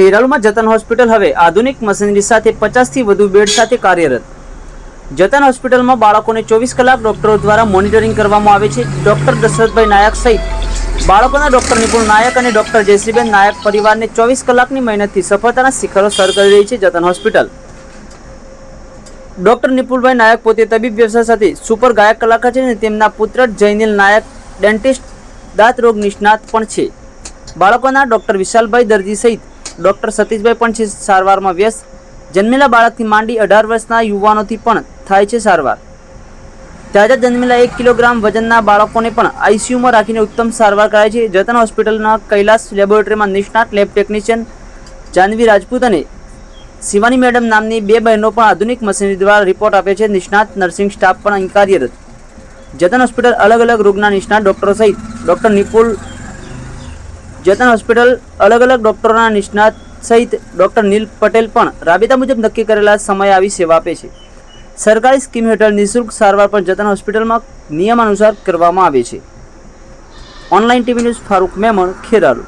ખેરાલુમાં જતન હોસ્પિટલ હવે આધુનિક મશીનરી સાથે પચાસથી વધુ બેડ સાથે કાર્યરત. જતન હોસ્પિટલમાં બાળકોને ચોવીસ કલાક ડોક્ટરો દ્વારા મોનિટરિંગ કરવામાં આવે છે. ડોક્ટર દશરથભાઈ નાયક સહિત બાળકોના ડોક્ટર નિપુણ નાયક અને ડોક્ટર જયશ્રીબેન નાયક પરિવારને ચોવીસ કલાકની મહેનતથી સફળતાના શિખરો સર કરી રહી છે જતન હોસ્પિટલ. ડોક્ટર નિપુલભાઈ નાયક પોતે તબીબ વ્યવસાય સાથે સુપર ગાયક કલાકાર છે અને તેમના પુત્ર જૈનિલ નાયક ડેન્ટિસ્ટ, દાંત રોગ નિષ્ણાત પણ છે. બાળકોના ડોક્ટર વિશાલભાઈ દરજી સહિત ડોક્ટર સતીશભાઈ પણ છે સારવારમાં વ્યસ્ત. જન્મેલા બાળકથી માંડી અઢાર વર્ષના યુવાનોથી પણ થાય છે સારવાર. તાજા જન્મેલા એક કિલોગ્રામ વજનના બાળકોને પણ આઈસીયુમાં રાખીને ઉત્તમ સારવાર કરાય છે. જતન હોસ્પિટલના કૈલાસ લેબોરેટરીમાં નિષ્ણાત લેબ ટેકનિશિયન જાનવી રાજપૂત અને શિવાની મેડમ નામની બે બહેનો પણ આધુનિક મશીનરી દ્વારા રિપોર્ટ આપે છે. નિષ્ણાત નર્સિંગ સ્ટાફ પણ અહીં કાર્યરત. જતન હોસ્પિટલ અલગ અલગ રોગના નિષ્ણાત ડોક્ટરો સહિત ડોક્ટર નિપુલ જતન હોસ્પિટલ અલગ અલગ ડોક્ટરોના નિષ્ણાત સહિત ડોક્ટર નીલ પટેલ પણ રાબેતા મુજબ નક્કી કરેલા સમયે આવી સેવા આપે છે. સરકારી સ્કીમ હેઠળ નિઃશુલ્ક સારવાર પણ જતન હોસ્પિટલમાં નિયમાનુસાર કરવામાં આવે છે. Online TV news Farooq Memon, Kheralu.